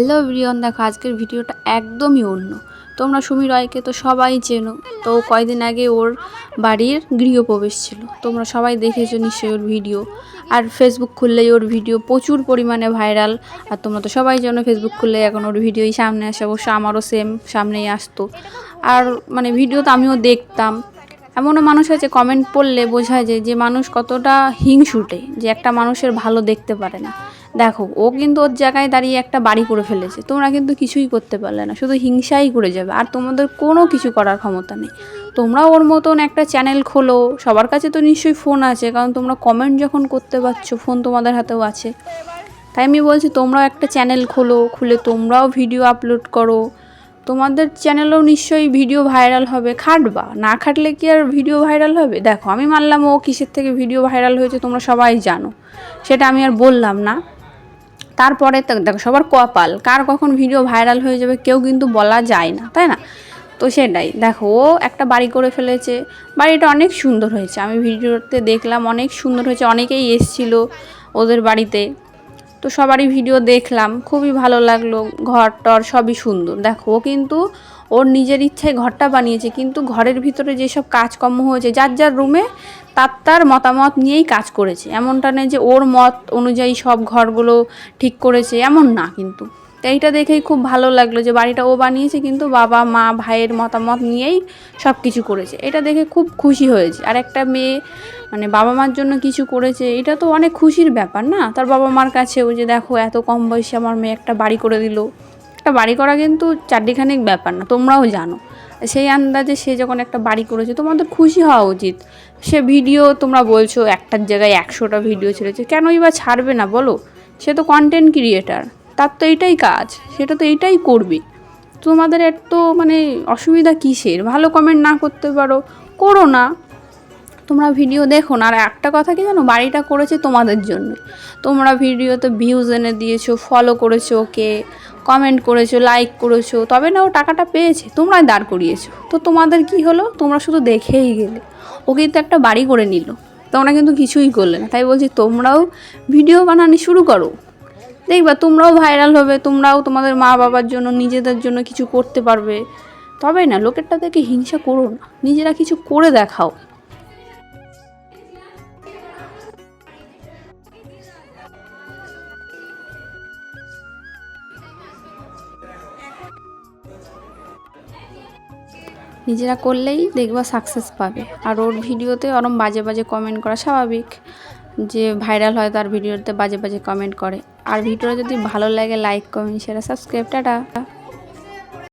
Hello Brian দেখো আজকের ভিডিওটা একদমই অন্য। তোমরা সুমি রয়কে তো সবাই চেনো। তো কয়দিন আগে ওর বাড়ির গৃহপ্রবেশ ছিল। তোমরা সবাই দেখেছ নিশ্চয়ই ওর ভিডিও। আর ফেসবুক খুললেই ওর ভিডিও প্রচুর পরিমাণে ভাইরাল আর তোমরা তো সবাই জানো ফেসবুক খুললে এখন ওর ভিডিওই সামনে আসে। অবশ্য আমারও সেম সামনেই আসতো। আর মানে ভিডিও তো আমিও দেখতাম। এমনও মানুষ আছে কমেন্ট পড়লে বোঝা যায় যে মানুষ কতটা হিংসুটে, যে একটা মানুষের ভালো দেখতে পারে না। দেখো, ও কিন্তু ওর জায়গায় দাঁড়িয়ে একটা বাড়ি করে ফেলেছে। তোমরা কিন্তু কিছুই করতে পারলে না, শুধু হিংসাই করে যাবে। আর তোমাদের কোনো কিছু করার ক্ষমতা নেই। তোমরা ওর মতন একটা চ্যানেল খোলো, সবার কাছে তো নিশ্চয়ই ফোন আছে, কারণ তোমরা কমেন্ট যখন করতে পারছ ফোন তোমাদের হাতেও আছে। তাই আমি বলছি, তোমরাও একটা চ্যানেল খোলো, খুলে তোমরাও ভিডিও আপলোড করো। তোমাদের চ্যানেলেও নিশ্চয়ই ভিডিও ভাইরাল হবে। খাটবা, না খাটলে কি আর ভিডিও ভাইরাল হবে? দেখো, আমি মানলাম ও কিসের থেকে ভিডিও ভাইরাল হয়েছে, তোমরা সবাই জানো। সেটা আমি আর বললাম না। তারপরে দেখো সবার কপাল, কার কখন ভিডিও ভাইরাল হয়ে যাবে কেউ কিন্তু বলা যায় না, তাই না? তো সেটাই, দেখো, ও একটা বাড়ি করে ফেলেছে, বাড়িটা অনেক সুন্দর হয়েছে, আমি ভিডিওতে দেখলাম অনেক সুন্দর হয়েছে, অনেকেই এসছিল ওদের বাড়িতে, তো সবারই ভিডিও দেখলাম, খুবই ভালো লাগল ঘর টর সবই সুন্দর, দেখো কিন্তু ওর নিজের ইচ্ছায় ঘরটা বানিয়েছে, কিন্তু ঘরের ভিতরে যেসব কাজকর্ম হয়েছে, যার যার রুমে তার তার মতামত নিয়েই কাজ করেছে। এমনটা নেই যে ওর মত অনুযায়ী সব ঘরগুলো ঠিক করেছে, এমন না কিন্তু। তো এইটা দেখেই খুব ভালো লাগল যে বাড়িটা ও বানিয়েছে, কিন্তু বাবা, মা, ভাইয়ের মতামত নিয়েই সব কিছু করেছে। এটা দেখে খুব খুশি হয়েছে। আর একটা মেয়ে মানে বাবা মার জন্য কিছু করেছে, এটা তো অনেক খুশির ব্যাপার না? তার বাবা মার কাছেও যে দেখো, এত কম বয়সে আমার মেয়ে একটা বাড়ি করে দিল। একটা বাড়ি করা কিন্তু চারটিখানিক ব্যাপার না, তোমরাও জানো। সেই আন্দাজে সে যখন একটা বাড়ি করেছে, তোমাদের খুশি হওয়া উচিত। সে ভিডিও তোমরা বলছো, একটার জায়গায় একশোটা ভিডিও ছেড়েছে, কেনই বা ছাড়বে না বলো? সে তো কন্টেন্ট ক্রিয়েটার তার তো এইটাই কাজ, সেটা তো এইটাই করবে। তোমাদের এত মানে অসুবিধা কিসের? ভালো কমেন্ট না করতে পারো, করো না। তোমরা ভিডিও দেখো না। আর একটা কথা কি জানো? বাড়িটা করেছে তোমাদের জন্য। তোমরা ভিডিওতে ভিউজ এনে দিয়েছ ফলো করেছ ওকে কমেন্ট করেছ লাইক করেছ, তবে না ও টাকাটা পেয়েছে, তোমরাই দাঁড় করিয়েছো। তো তোমাদের কি হলো? তোমরা শুধু দেখেই গেলে। ও কিন্তু একটা বাড়ি করে নিল। তোমরা কিন্তু কিছুই করলে না। তাই বলছি, তোমরাও ভিডিও বানানো শুরু করো। দেখবা, তোমরাও ভাইরাল হবে, তোমরাও তোমাদের মা বাবার জন্য, নিজেদের জন্য কিছু করতে পারবে। তবে না, লোকেরটা দেখে হিংসা করো না। নিজেরা কিছু করে দেখাও। নিজেরা করলেই দেখবা সাকসেস পাবে। আর ওর ভিডিওতে ওরম বাজে বাজে কমেন্ট করা স্বাভাবিক যে ভাইরাল হয় তার ভিডিওতে বাজে বাজে কমেন্ট করে। আর ভিডিওটা যদি ভালো লাগে like comment share subscribe tata.